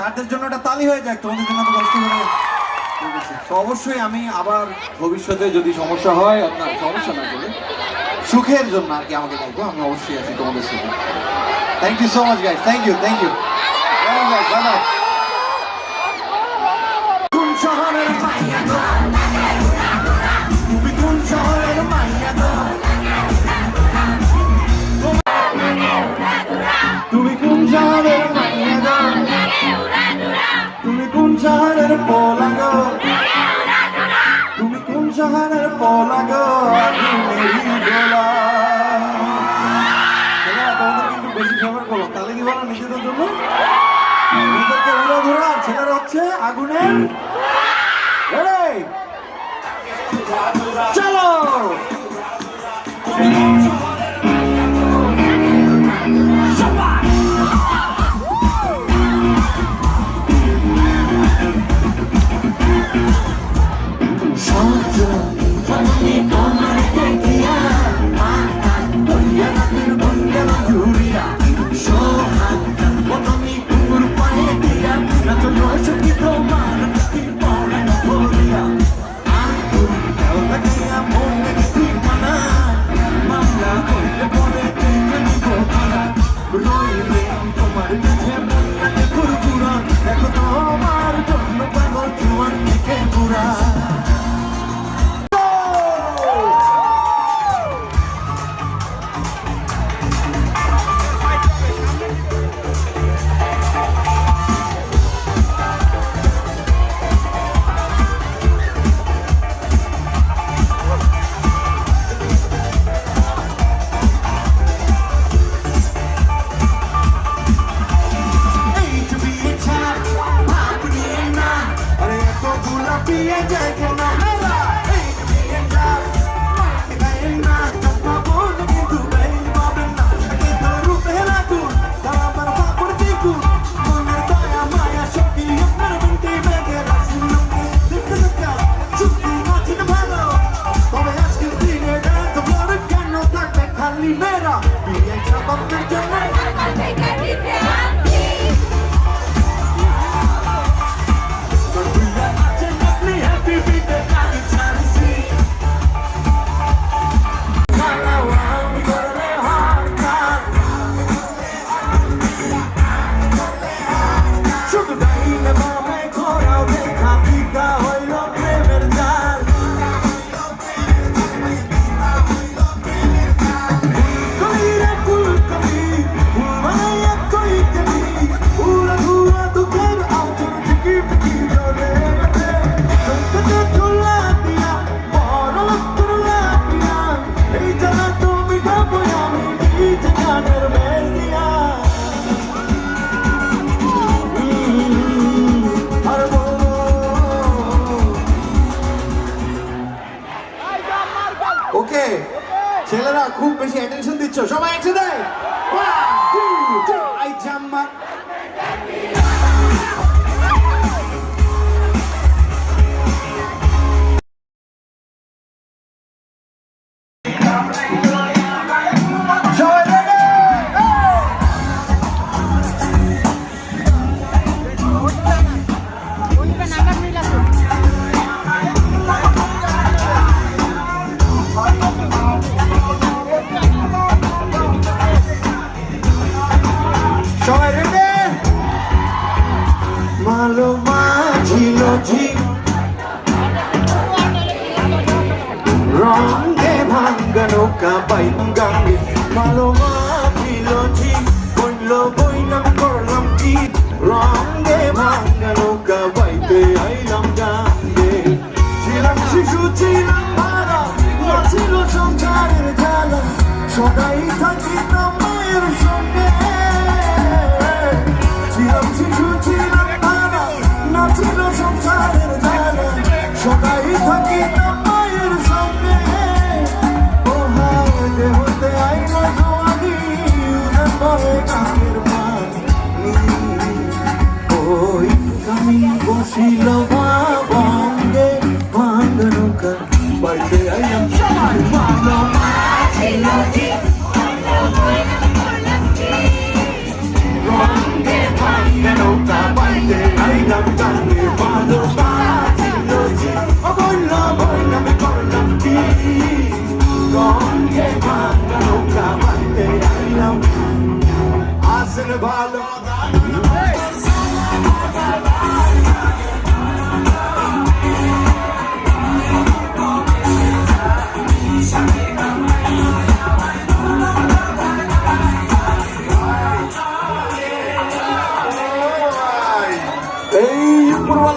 স্যারদের জন্য একটা তালি হয়ে যাক তোমাদের জন্য তো কষ্ট করে তো অবশ্যই আমি আবার ভবিষ্যতে যদি সমস্যা হয়, আপনার সমস্যা না করে সুখের জন্য আর কি আমাকে ডাকবো, আমি অবশ্যই আছি তোমাদের সাথে। Thank you so much guys thank you thank you শহরের বেশি ফেভার করো। তাহলে কি বলো নিজেদের জন্য? ধরা আর ছেলেরা হচ্ছে আগুনের গোলাপি জায়গা না বেশি অ্যাটেনশন দিচ্ছ। সবাই একসাথে। One two. আই জাম্মা ভাঙ্গা নৌকা পাইলাম গাঙ্গে মালো মাঝিল ঝিল বইল বইলাম করলাম she loves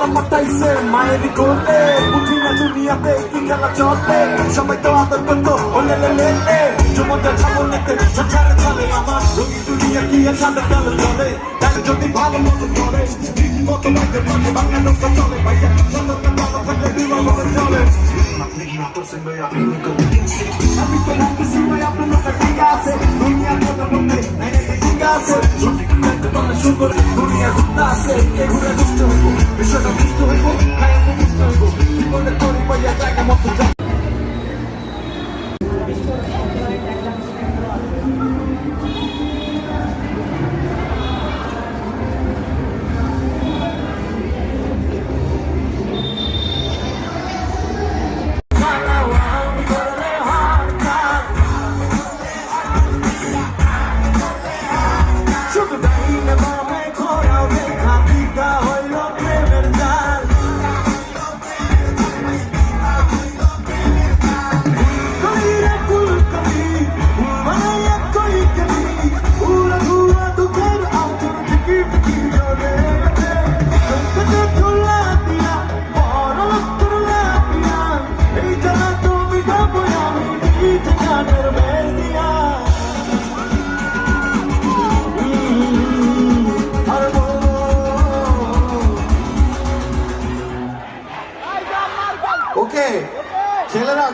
খেলা মাতাইছে, মায়ের গোলে বুঝি না দুনিয়াতে কি খেলা চলে সবাই তো আদর করতো ওলে লে লে লে। যুবদের ছাগলেতে সঞ্চারে চলে আমার। রবি দুনিয়া কি সাদা কালো চলে? তাই যদি ভালো মতো করে ঠিক মতো লাগে মানে বাংলা লোক চলে ভাই।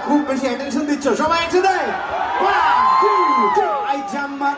খুব বেশি অ্যাটেনশন দিচ্ছ। সবাই একসাথে। ওয়ান টু আই জাম্মা।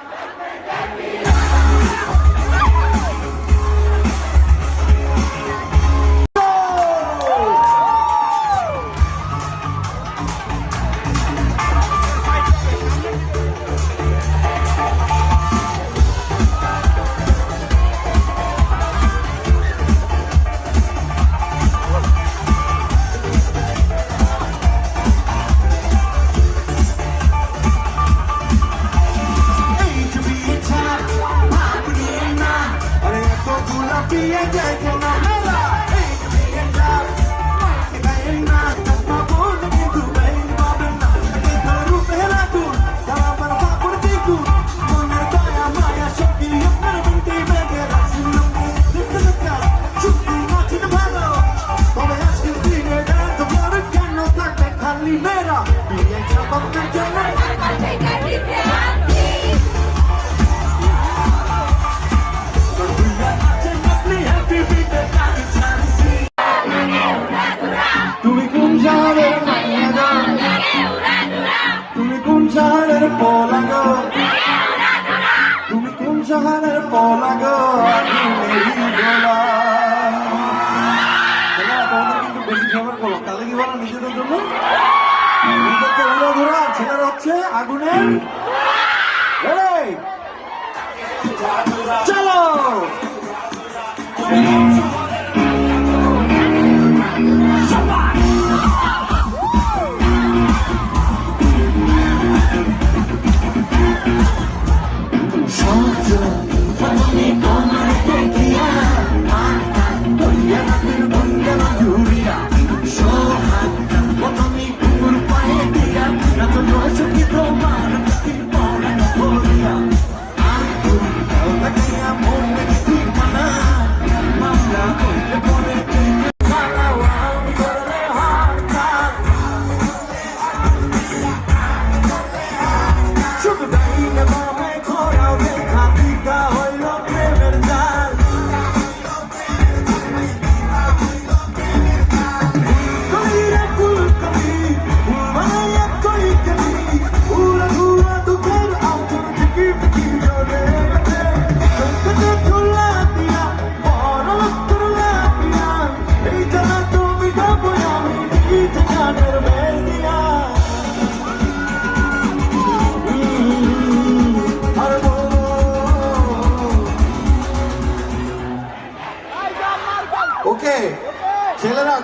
আগুনের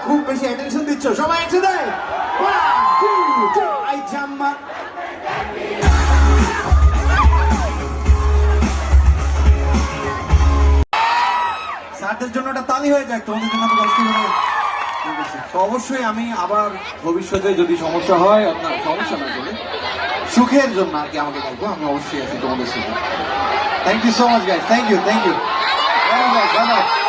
খুব বেশি অ্যাটেনশন দিচ্ছ। সবাই একটু দেয় আই স্যারদের জন্য একটা তালি হয়ে যায়, তোমাদের জন্য অবশ্যই আমি আবার ভবিষ্যতে যদি সমস্যা হয়, আপনার সমস্যা না করে সুখের জন্য আর কি আমাকে দেখব আমি অবশ্যই আছি তোমাদের সাথে। Thank you so much guys thank you thank you bye bye